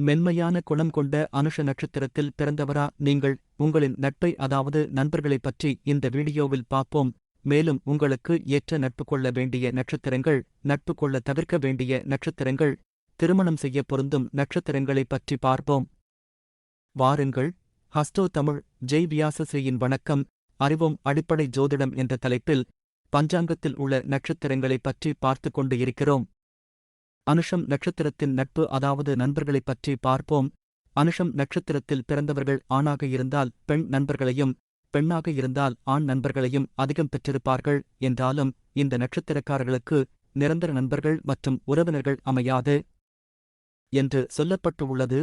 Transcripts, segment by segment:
மென்மையான குணம் கொண்ட அனுஷ நட்சத்திரத்தில் பிறந்தவரா நீங்கள்? உங்களின் நட்பை அதாவது நண்பர்களைப் பற்றி இந்த வீடியோவில் பார்ப்போம். மேலும் உங்களுக்கு ஏற்ற நட்பு கொள்ள வேண்டிய நட்சத்திரங்கள் நட்பு கொள்ள தவிர்க்க வேண்டிய நட்சத்திரங்கள். திருமணம் செய்ய பொருந்தும் நட்சத்திரங்களைப் பற்றி பார்ப்போம். வாருங்கள். ஹஸ்டோ தமிழ் ஜெய் வியாசஸ்ரீயின் வணக்கம். அறிவோம் அடிப்படை ஜோதிடம் என்ற தலைப்பில் பஞ்சாங்கத்தில் உள்ள நட்சத்திரங்களைப் பற்றி பார்த்துக் கொண்டு இருக்கிறோம். அனுஷம் நட்சத்திரத்தின் நட்பு அதாவது நண்பர்களைப் பற்றி பார்ப்போம். அனுஷம் நட்சத்திரத்தில் பிறந்தவர்கள் ஆணாக இருந்தால் பெண் நண்பர்களையும் பெண்ணாக இருந்தால் ஆண் நண்பர்களையும் அதிகம் பெற்றிருப்பார்கள். என்றாலும் இந்த நட்சத்திரக்காரர்களுக்கு நிரந்தர நண்பர்கள் மற்றும் உறவினர்கள் அமையாது. என்று சொல்லப்பட்டுள்ளது.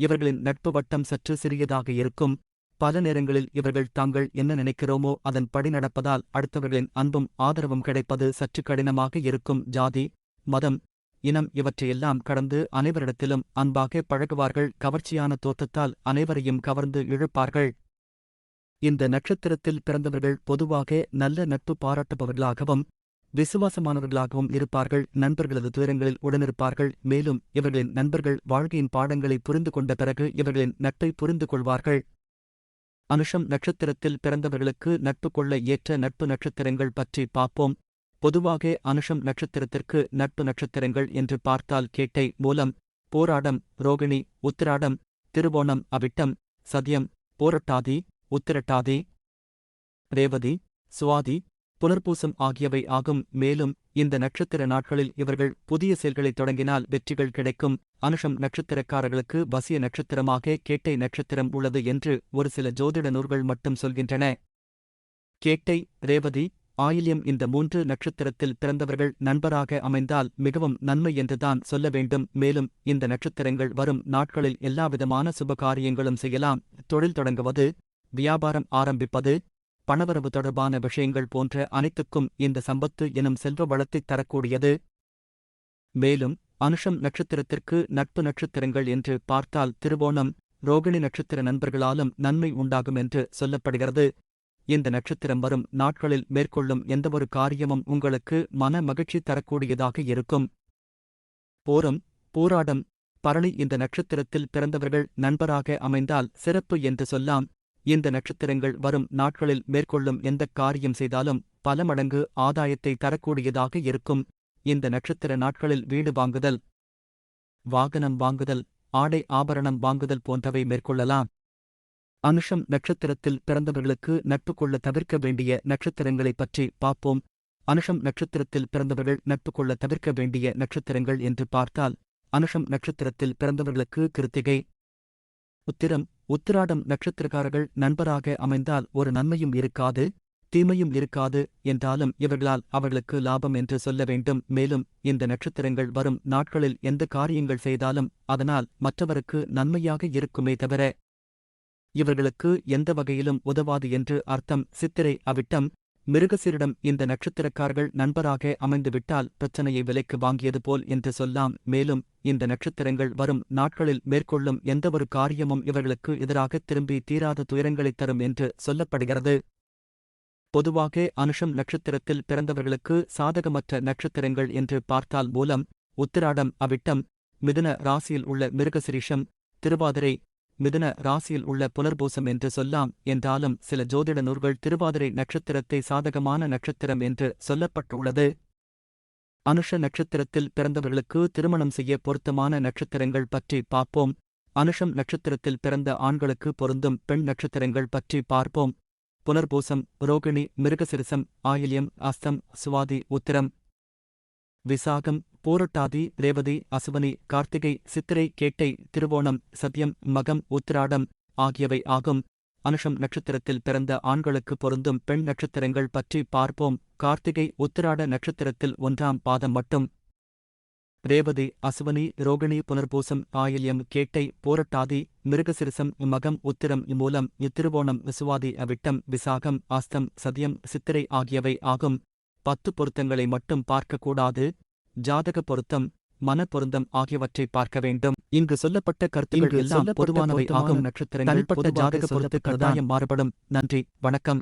இவர்களின் நட்பு வட்டம் சற்று சிறியதாக இருக்கும். பல நேரங்களில் இவர்கள் தாங்கள் என்ன நினைக்கிறோமோ அதன்படி நடப்பதால் அடுத்தவர்களின் அன்பும் ஆதரவும் கிடைப்பது சற்று கடினமாக இருக்கும். ஜாதி மதம் இனம் இவற்றையெல்லாம் கடந்து அனைவரிடத்திலும் அன்பாக பழகுவார்கள் கவர்ச்சியான தோற்றத்தால் அனைவரையும் கவர்ந்து இழுப்பார்கள். இந்த நட்சத்திரத்தில் பிறந்தவர்கள் பொதுவாக நல்ல நட்பு பாராட்டுபவர்களாகவும் விசுவாசமானவர்களாகவும் இருப்பார்கள் நண்பர்களது துயரங்களில் உடனிருப்பார்கள். மேலும் இவர்களின் நண்பர்கள் வாழ்க்கையின் பாடங்களை புரிந்து கொண்ட பிறகு இவர்களின் நட்பை புரிந்து கொள்வார்கள். அனுஷம் நட்சத்திரத்தில் பிறந்தவர்களுக்கு நட்பு கொள்ள ஏற்ற நட்பு நட்சத்திரங்கள் பற்றி பார்ப்போம். பொதுவாக அனுஷம் நட்சத்திரத்திற்கு நட்பு நட்சத்திரங்கள் என்று பார்த்தால் கேட்டை மூலம் போராடம் ரோகிணி உத்திராடம் திருவோணம் அவிட்டம் சதியம் போரட்டாதி உத்திரட்டாதி ரேவதி சுவாதி புனர்பூசம் ஆகியவை ஆகும். மேலும் இந்த நட்சத்திர நாட்களில் இவர்கள் புதிய செயல்களை தொடங்கினால் வெற்றிகள் கிடைக்கும். அனுஷம் நட்சத்திரக்காரர்களுக்கு வசிய நட்சத்திரமாக கேட்டை நட்சத்திரம் உள்ளது என்று ஒரு சில ஜோதிட நூல்கள் மட்டும் சொல்கின்றன. கேட்டை ரேவதி ஆயில்யம் இந்த மூன்று நட்சத்திரத்தில் பிறந்தவர்கள் நண்பராக அமைந்தால் மிகவும் நன்மை என்றுதான் சொல்ல வேண்டும். மேலும் இந்த நட்சத்திரங்கள் வரும் நாட்களில் எல்லாவிதமான சுபகாரியங்களும் செய்யலாம். தொழில் தொடங்குவது வியாபாரம் ஆரம்பிப்பது பணவரவு தொடர்பான விஷயங்கள் போன்ற அனைத்துக்கும் இந்த சம்பத்து எனும் செல்வ வளத்தைத் தரக்கூடியது. மேலும் அனுஷம் நட்சத்திரத்திற்கு நட்பு நட்சத்திரங்கள் என்று பார்த்தால் திருவோணம் ரோகிணி நட்சத்திர நண்பர்களாலும் நன்மை உண்டாகும் என்று சொல்லப்படுகிறது. இந்த நட்சத்திரம் வரும் நாட்களில் மேற்கொள்ளும் எந்தவொரு காரியமும் உங்களுக்கு மன மகிழ்ச்சி தரக்கூடியதாக இருக்கும். போரம் போராடம். பரணி இந்த நட்சத்திரத்தில் பிறந்தவர்கள் நண்பராக அமைந்தால் சிறப்பு என்று சொல்லாம். இந்த நட்சத்திரங்கள் வரும் நாட்களில் மேற்கொள்ளும் எந்தக் காரியம் செய்தாலும் பல மடங்கு ஆதாயத்தை தரக்கூடியதாக இருக்கும். இந்த நட்சத்திர நாட்களில் வீடு வாங்குதல் வாகனம் வாங்குதல் ஆடை ஆபரணம் வாங்குதல் போன்றவை மேற்கொள்ளலாம். அனுஷம் நட்சத்திரத்தில் பிறந்தவர்களுக்கு நட்பு கொள்ள தவிர்க்க வேண்டிய நட்சத்திரங்களைப் பற்றி பார்ப்போம். அனுஷம் நட்சத்திரத்தில் பிறந்தவர்கள் நட்பு கொள்ள தவிர்க்க வேண்டிய நட்சத்திரங்கள் என்று பார்த்தால் அனுஷம் நட்சத்திரத்தில் பிறந்தவர்களுக்கு கிருத்திகை உத்திரம் உத்திராடம் நட்சத்திரக்காரர்கள் நண்பராக அமைந்தால் ஒரு நன்மையும் இருக்காது தீமையும் இருக்காது என்றாலும் இவர்களால் அவர்களுக்கு லாபம் என்று சொல்ல வேண்டும். மேலும் இந்த நட்சத்திரங்கள் வரும் நாட்களில் எந்த காரியங்கள் செய்தாலும் அதனால் மற்றவருக்கு நன்மையாக இருக்குமே தவிர இவர்களுக்கு எந்த வகையிலும் உதவாது என்று அர்த்தம். சித்திரை அவிட்டம் மிருகசீரிடம் இந்த நட்சத்திரக்காரர்கள் நண்பராக அமைந்துவிட்டால் பிரச்சனையை விலைக்கு வாங்கியது போல் என்று சொல்லாம். மேலும் இந்த நட்சத்திரங்கள் வரும் நாட்களில் மேற்கொள்ளும் எந்தவொரு காரியமும் இவர்களுக்கு எதிராக திரும்பி தீராத துயரங்களைத் தரும் என்று சொல்லப்படுகிறது. பொதுவாக அனுஷம் நட்சத்திரத்தில் பிறந்தவர்களுக்கு சாதகமற்ற நட்சத்திரங்கள் என்று பார்த்தால் மூலம் உத்திராடம் அவிட்டம் மிதுன ராசியில் உள்ள மிருகசிரீஷம் திருவாதிரை மிதுன ராசியில் உள்ள புனர்பூசம் என்று சொல்லாம் என்றாலும் சில ஜோதிட நூல்கள் திருவாதிரை நட்சத்திரத்தை சாதகமான நட்சத்திரம் என்று சொல்லப்பட்டுள்ளது. அனுஷ நட்சத்திரத்தில் பிறந்தவர்களுக்கு திருமணம் செய்ய பொருத்தமான நட்சத்திரங்கள் பற்றி பார்ப்போம். அனுஷம் நட்சத்திரத்தில் பிறந்த ஆண்களுக்கு பொருந்தும் பெண் நட்சத்திரங்கள் பற்றி பார்ப்போம். புனர்பூசம் ரோகிணி மிருகசிரிசம் ஆயில்யம் அஸ்தம் சுவாதி உத்திரம். விசாகம் பூரட்டாதி ரேவதி அசுவனி கார்த்திகை சித்திரை கேட்டை திருவோணம் சத்யம் மகம் உத்திராடம் ஆகியவை ஆகும். அனுஷம் நட்சத்திரத்தில் பிறந்த ஆண்களுக்கு பொருந்தும் பெண் நட்சத்திரங்கள் பற்றி பார்ப்போம். கார்த்திகை உத்திராட நட்சத்திரத்தில் ஒன்றாம் பாதம் மட்டும். ரேவதி அசுவனி ரோகிணி புனர்பூசம் ஆயில்யம் கேட்டை போரட்டாதி மிருகசிரிசம் மகம் உத்திரம் இம்மூலம் இத்திருவோணம் விசுவாதி அவிட்டம் விசாகம் ஆஸ்தம் சதியம் சித்திரை ஆகியவை ஆகும். பத்து பொருத்தங்களை மட்டும் பார்க்கக்கூடாது. ஜாதக பொருத்தம் மன பொருந்தம் ஆகியவற்றை பார்க்க வேண்டும். இங்கு சொல்லப்பட்ட கருத்துகள் எல்லாம் பொதுவானவை ஆகும். நட்சத்திரங்கள் தனிப்பட்ட ஜாதக பொருத்து கட்டாயம் மாறுபடும். நன்றி வணக்கம்.